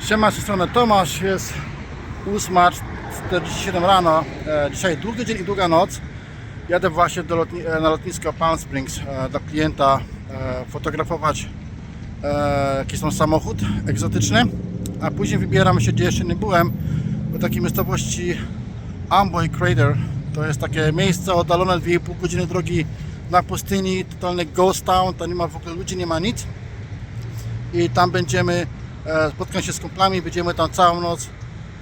Siema, z tej strony Tomasz, jest 8.47 rano, e, dzisiaj długi dzień i długa noc. Jadę właśnie do lotni e, na lotnisko Palm Springs e, do klienta fotografować jakiś tam samochód egzotyczny, a później wybieramy się, gdzie jeszcze nie byłem, do takiej miejscowości Amboy Crater. To jest takie miejsce oddalone 2,5 godziny drogi na pustyni, totalny ghost town, tam nie ma w ogóle ludzi, nie ma nic i tam będziemy, spotkam się z kumplami, będziemy tam całą noc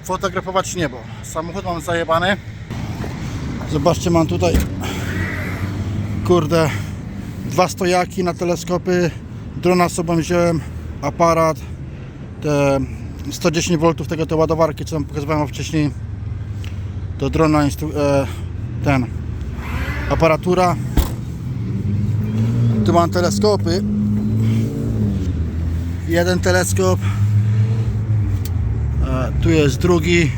fotografować niebo. Samochód mam zajebany. Zobaczcie, mam tutaj kurde dwa stojaki na teleskopy, drona sobą wziąłem, aparat, te 110 V tego te ładowarki, co wam pokazywałem wcześniej, do drona e, ten aparatura. Tu mam teleskopy, jeden teleskop, e, tu jest drugi,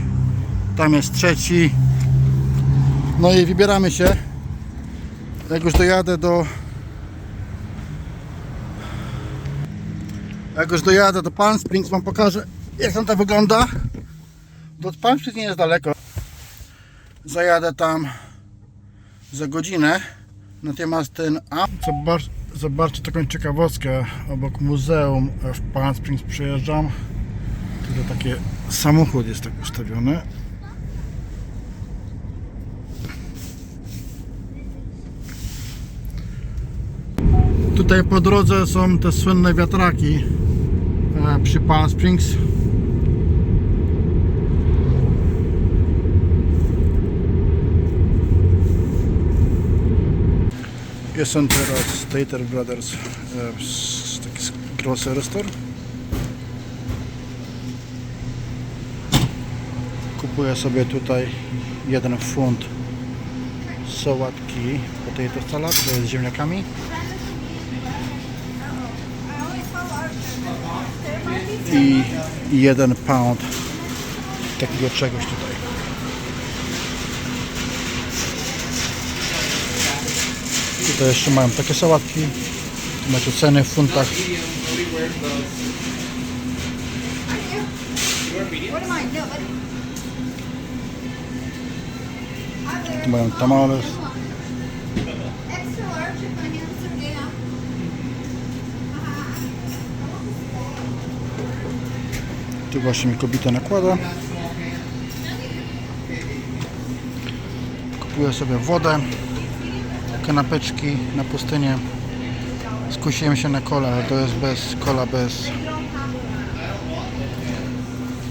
tam jest trzeci. No i wybieramy się. Jak już dojadę do jak już dojadę do Palm Springs, wam pokażę jak tam to wygląda. Do Palm Springs nie jest daleko. Zajadę tam za godzinę. Natomiast ten a zobacz, zobaczcie taką ciekawostkę obok muzeum w Palm Springs przejeżdżam. Tutaj taki samochód jest tak ustawiony. Tutaj po drodze są te słynne wiatraki e, przy Palm Springs. Jestem teraz Stater Brothers, e, taki grocery store. Kupuję sobie tutaj jeden funt sałatki potato salad, jest z ziemniakami. I jeden pound takiego czegoś tutaj. Tutaj jeszcze mają takie sałatki. Tu macie ceny w funtach. Tu mają tamales. Tu właśnie mi kobieta nakłada. Kupuję sobie wodę, kanapeczki na pustynię. Skusiłem się na kola, ale to jest bez kola, bez...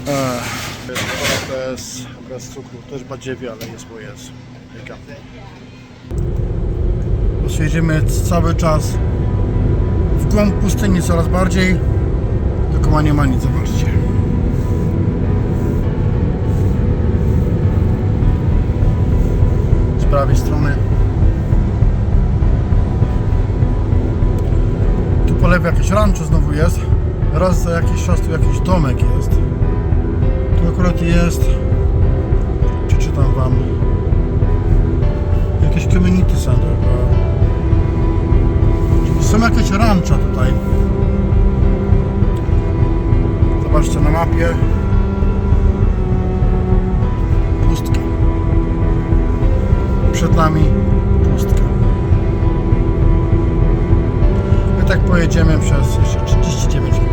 E, kola bez, bez cukru. Też badziewie, ale jest, bo jest. Jedziemy cały czas w głąb pustyni coraz bardziej. Tylko nie ma nic, zobaczcie. Z prawej strony. Po lewej jakieś rancho znowu jest. Raz za jakiś czas tu jakiś domek jest. Tu akurat jest. Przeczytam wam. Jakieś community center. Są jakieś rancha tutaj. Zobaczcie na mapie. Pustka. Przed nami tak pojedziemy przez jeszcze 39 minut.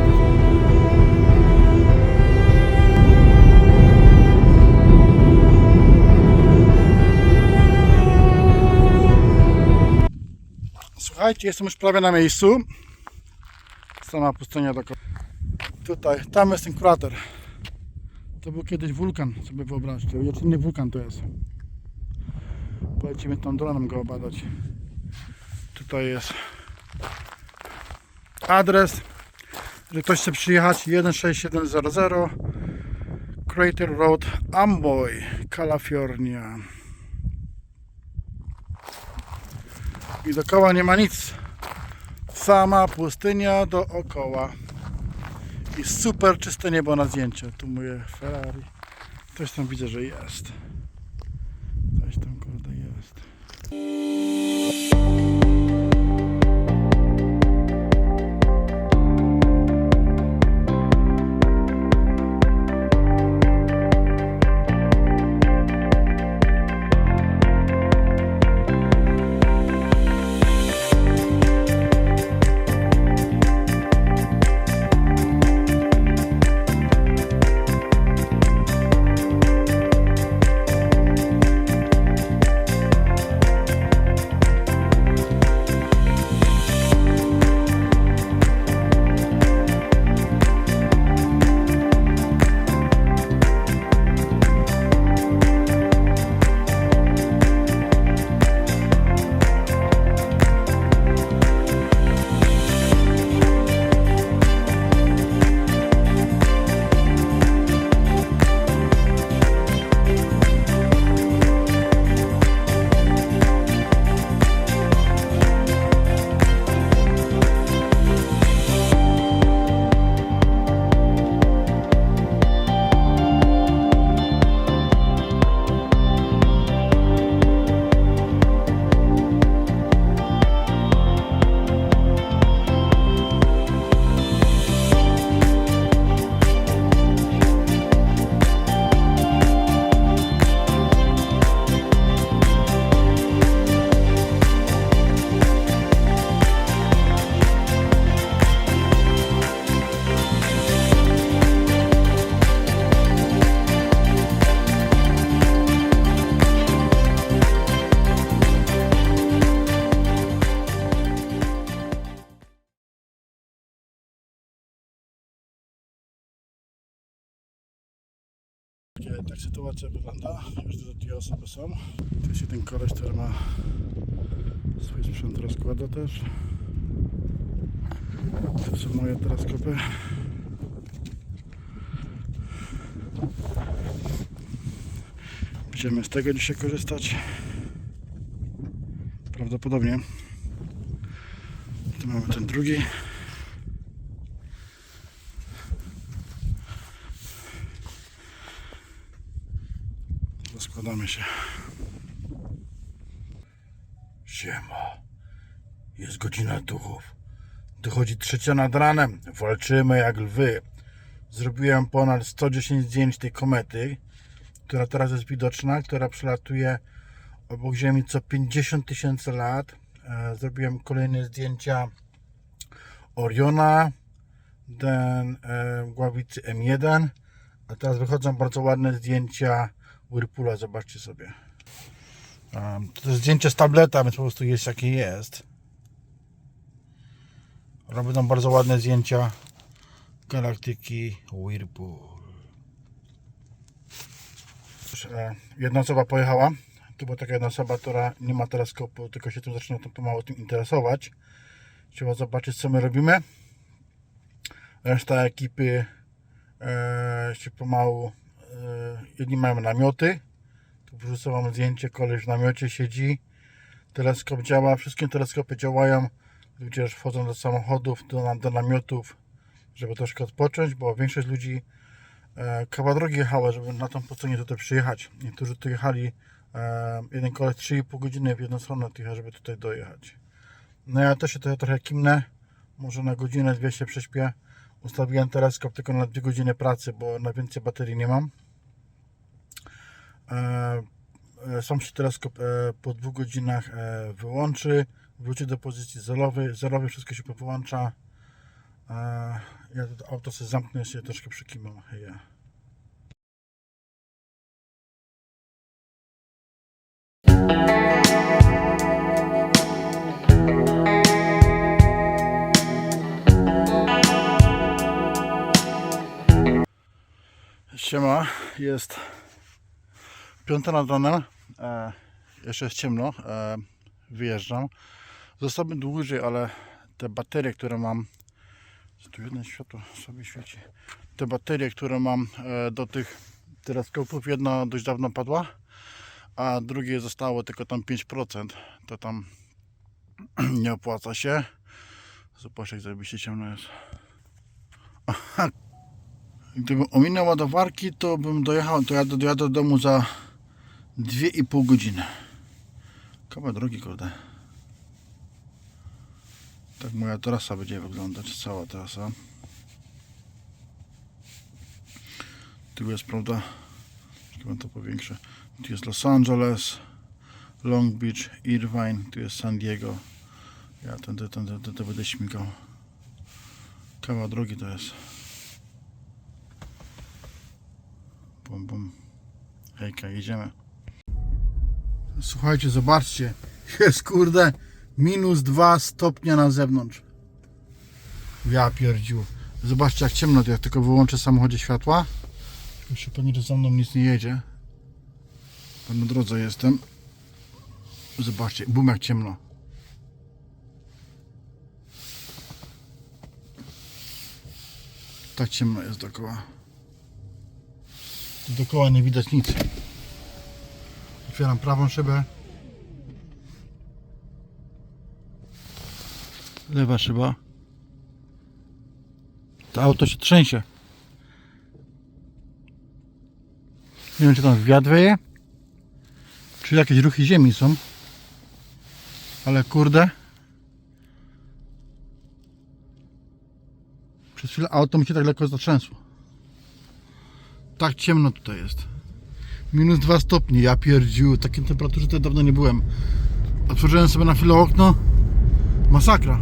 Słuchajcie, jestem już prawie na miejscu. Sama pustynia do Tutaj, tam jest ten krater. To był kiedyś wulkan, sobie wyobraźcie. Inny wulkan to jest. Polecimy tam dronem go obadać. Tutaj jest adres. Jeżeli ktoś chce przyjechać 16700 Crater Road Amboy, California. I dookoła nie ma nic. Sama pustynia dookoła. I super czyste niebo na zdjęcie. Tu moje Ferrari. Coś tam widzę, że jest. Coś tam kurde jest. Tak sytuacja wygląda. Już dwie osoby są. Jest jeden koleś, który ma swój sprzęt rozkłada też. To są moje teleskopy. Będziemy z tego dzisiaj korzystać. Prawdopodobnie. Tu mamy ten drugi. Się. Siema. Jest godzina duchów. Dochodzi trzecia nad ranem. Walczymy jak lwy. Zrobiłem ponad 110 zdjęć tej komety, która teraz jest widoczna, która przelatuje obok Ziemi co 50 tysięcy lat. E, Zrobiłem kolejne zdjęcia Oriona, ten e, Gławicy M1, a teraz wychodzą bardzo ładne zdjęcia Whirlpoola, zobaczcie sobie. Um, to jest zdjęcie z tableta, więc po prostu jest jakie jest. Robią tam bardzo ładne zdjęcia galaktyki Whirlpool. E, Jedna osoba pojechała. Tu była taka jedna osoba, która nie ma teleskopu, tylko się tym zaczyna tam pomału tym interesować. Trzeba zobaczyć, co my robimy. Reszta ekipy e, się pomału. E, jedni mają namioty. Tu wrzucę zdjęcie, koleś w namiocie siedzi. Teleskop działa, wszystkie teleskopy działają. Ludzie już wchodzą do samochodów, do, do namiotów, żeby troszkę odpocząć, bo większość ludzi e, kawał drogi jechała, żeby na tą pustynię tutaj przyjechać. Niektórzy tu jechali, e, jeden koleś 3,5 godziny w jedną stronę żeby tutaj dojechać. No ja też się tutaj trochę kimnę, może na godzinę, dwie się prześpię. Ustawiłem teleskop tylko na dwie godziny pracy, bo na więcej baterii nie mam. E, e, sam się teleskop e, po dwóch godzinach wyłączy, wróci do pozycji zerowej, zerowej wszystko się wyłącza. E, ja to auto sobie zamknę, się troszkę przykimam. Yeah. Siema, jest piąta nad ranem, e, jeszcze jest ciemno, e, wyjeżdżam. Zostałbym dłużej, ale te baterie, które mam, tu jedno światło sobie świeci, te baterie, które mam e, do tych teleskopów, jedna dość dawno padła, a drugie zostało tylko tam 5%, to tam nie opłaca się. Zobaczcie, jak zajebiście ciemno jest. Gdybym ominął ładowarki, to bym dojechał, to ja dojadę do domu za 2,5 godziny. Kawał drogi, kurde. Tak moja trasa będzie wyglądać, cała trasa. Tu jest, prawda, Czekaj, to powiększę. Tu jest Los Angeles, Long Beach, Irvine, tu jest San Diego. Ja tędy, tędy, tędy będę śmigał. Kawał drogi to jest. Bum, bum. Hejka, jedziemy. Słuchajcie, zobaczcie. Jest kurde minus 2 stopnia na zewnątrz. Ja pierdziu. Zobaczcie jak ciemno, jak tylko wyłączę samochodzie światła. Już się pewnie, że za mną nic nie jedzie. Na drodze jestem. Zobaczcie, bum jak ciemno. Tak ciemno jest dookoła. Dookoła nie widać nic. Otwieram prawą szybę. Lewa szyba. To auto się trzęsie. Nie wiem czy tam wiatr wieje. Czy jakieś ruchy ziemi są. Ale kurde. Przez chwilę auto mi się tak lekko zatrzęsło. Tak ciemno tutaj jest. Minus 2 stopnie, ja pierdziu, takiej temperaturze to dawno nie byłem. Otworzyłem sobie na chwilę okno. Masakra.